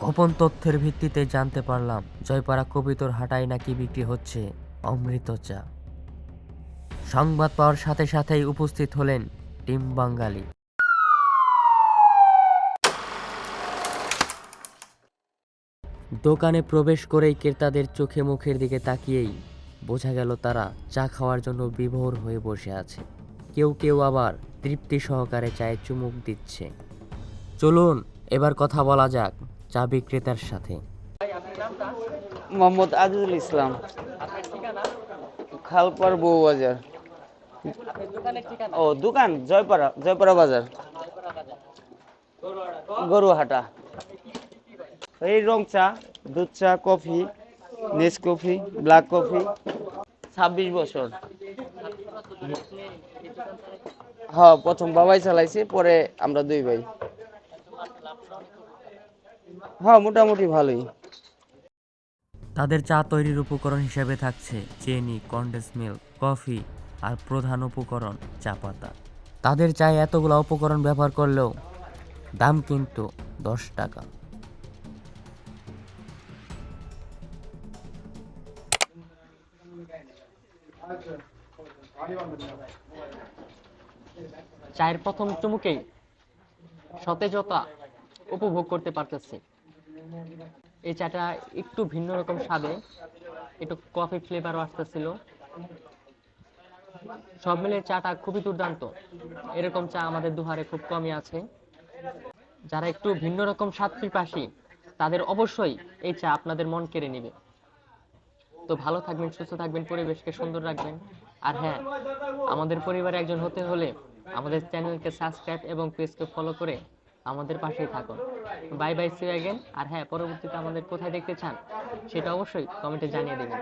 গোপন তথ্যের ভিত্তিতে জানতে পারলাম জয়পাড়া কবিতর হাটায় নাকি বিক্রি হচ্ছে অমৃত চা সংবাদ পাওয়ার সাথে সাথেই উপস্থিত হলেন টিম বাঙালি। দোকানে প্রবেশ করেই ক্রেতাদের চোখে মুখের দিকে তাকিয়েই বোঝা গেল তারা চা খাওয়ার জন্য বিভোর হয়ে বসে আছে। কেউ কেউ আবার তৃপ্তি সহকারে চায়ে চুমুক দিচ্ছে। চলুন, এবার কথা বলা যাক চা বিক্রেতার সাথে। মোহাম্মদ আজিজুল ইসলাম। খালপার বউবাজার। ও, দোকান, জয়পাড়া জয়পাড়া বাজার। গরুহাটা। এই রং চা, দুধ চা, coffee, Nes coffee, black coffee. ছাব্বিশ বছর। হ্যাঁ প্রথম বাবাই চালাইছে, পরে আমরা দুই ভাই। হ্যাঁ মোটামুটি ভালোই। তাদের চা তৈরির উপকরণ হিসেবে থাকছে চেনি কন্ডেন্স মিল্ক কফি আর প্রধান উপকরণ চা পাতা। তাদের চায়ে এতগুলো উপকরণ ব্যবহার করলেও দাম কিন্তু দশ টাকা। চায়ের প্রথম চুমুকেই সতেজতা উপভোগ করতে পারতেছি। এই চাটা একটু ভিন্ন রকম স্বাদে। একটু কফি ফ্লেভারও আসতেছিল। সব মিলে চাটা খুবই দুর্দান্ত। এরকম চা আমাদের দুহারে খুব কমই আছে। যারা একটু ভিন্ন রকম স্বাদ পিপাসী, তাদের অবশ্যই এই চা আপনাদের মন কেড়ে নেবে। তো ভালো থাকবেন, সুস্থ থাকবেন, পরিবেশকে সুন্দর রাখবেন। আর হ্যাঁ আমাদের পরিবারে একজন হতে হলে আমাদের চ্যানেলকে সাবস্ক্রাইব এবং পেজকে ফলো করে আমাদের পাশেই থাকুন। বাই বাই সি অ্যাগেন আর হ্যাঁ পরবর্তীতে আমাদের কোথায় দেখতে চান, সেটা অবশ্যই কমেন্টে জানিয়ে দেবেন।